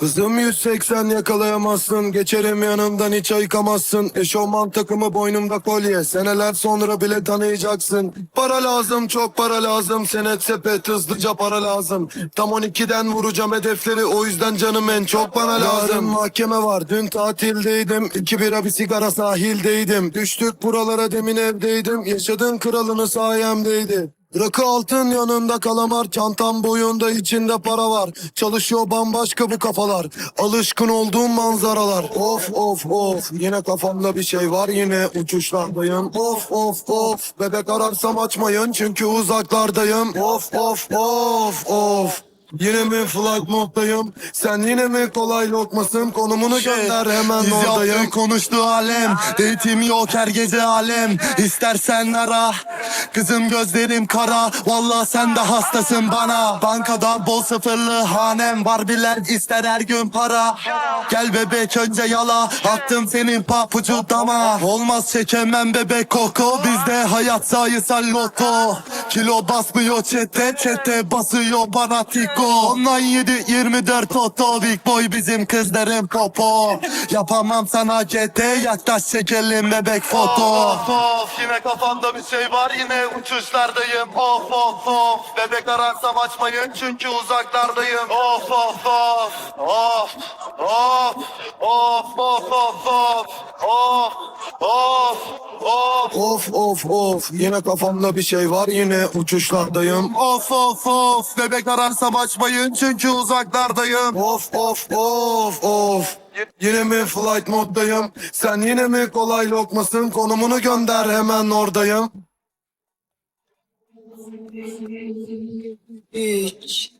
Hızım 180 yakalayamazsın Geçerim yanımdan hiç ayıkamazsın. Eşofman takımı boynumda kolye Seneler sonra bile tanıyacaksın. Para lazım çok para lazım Senet sepet hızlıca para lazım. Tam 12'den vuracağım hedefleri O yüzden canım en çok bana lazım. Yarın mahkeme var dün tatildeydim. İki bira bir sigara sahildeydim. Düştük buralara demin evdeydim. Yaşadığın kralını sayemdeydi Rakı altın yanında kalamar Çantam boyunda içinde para var. Çalışıyor bambaşka bu kafalar. Alışkın olduğum manzaralar. Of of of. Yine kafamda bir şey var yine uçuşlardayım. Of of of. Bebek ararsam açmayın çünkü uzaklardayım. Of of of of. Yine mi flight moddayım? Sen yine mi kolay lokmasın? Konumunu gönder hemen Biz oradayım. yaptık konuştu alem. Date'im yok her gece alem. İstersen ara Kızım gözlerim kara Vallahi sen de hastasın bana. Bankada bol sıfırlı hanem Var bilen ister her gün para. Gel bebek önce yala Attım senin papucu dama. Olmaz çekemem bebek koko Bizde hayat sayısal loto Kilo basmıyor çete Çete basıyor bana tiko. Ondan 7 24 oto Big boy bizim kızların popo. Yapamam sana GT Yaklaş çekelim bebek foto. Of of yine kafamda bir şey var Yine uçuşlardayım. Of of of Bebek ararsam açmayın çünkü uzaklardayım. Of of of Of of Of of of of Of of of. Of of of. Yine kafamda bir şey var yine uçuşlardayım. Of of of. Bebek ararsam açmayın çünkü uzaklardayım. Of of of of. Yine mi flight moddayım? Sen yine mi kolay lokmasın? Konumunu gönder hemen oradayım. Üç,